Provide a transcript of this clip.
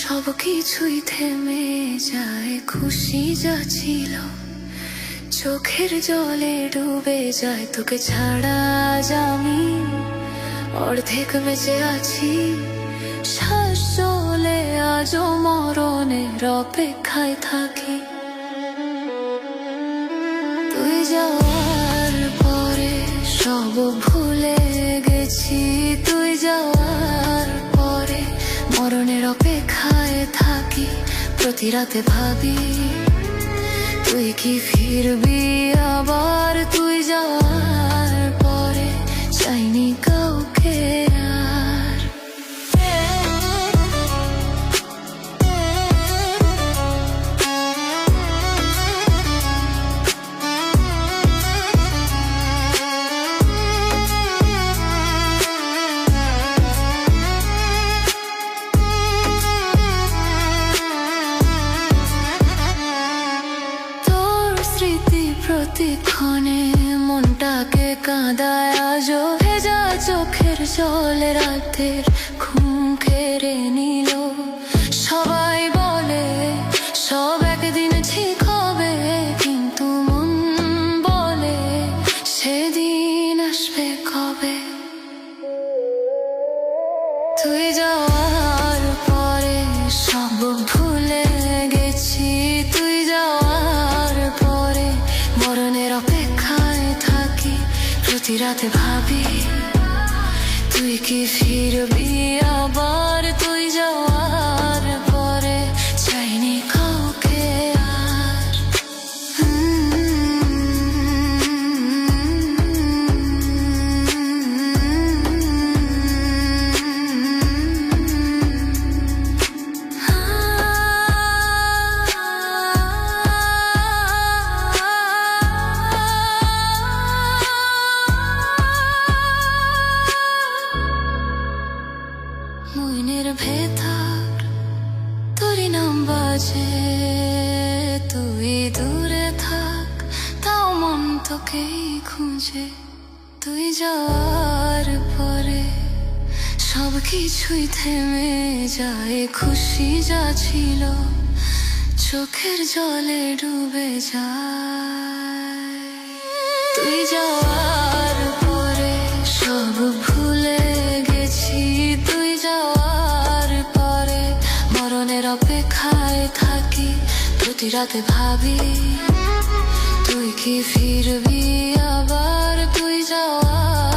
সব কিছুই থেমে যায়, খুশি যা ছিল চোখের জলে ডুবে যায়, তোকে ছাড়া আজ আমি অর্ধেক বেঁচে আছি। শ্বাস চলে আজও মরণের অপেক্ষায় থাকি। তুই যাওয়ার পরে সব ভুলে গেছি, তুই পরে মরণের অপেক্ষায় থাকি প্রতি রাতে ভাবি তুই কি ফিরবি আবার তুই যাওয়ার কাঁদায় আজও ভেজা চোখের জলে রাতের ঘুম কেড়ে নিল। সবাই বলে, সব একদিন ঠিক হবে, কিন্তু মন বলে, সেদিন আসবে কবে? তুই রাতে ভাবি তুই কি ফিরবি আবার? তুই যাওয়ার বাজে তুই দূরে থাক, তাও মন তোকেই খুঁজে। তুই যাওয়ার পরে সব কিছুই থেমে যায়, খুশি যা ছিল চোখের জলে ডুবে যায়। তুই যাওয়ার পরে সব ভুলে গেছি, তুই যাওয়ার পরে মরণের অপেক্ষায় থাকি প্রতি রাতে ভাবি তুই কি ফিরবি? আবার তুই যাওয়ার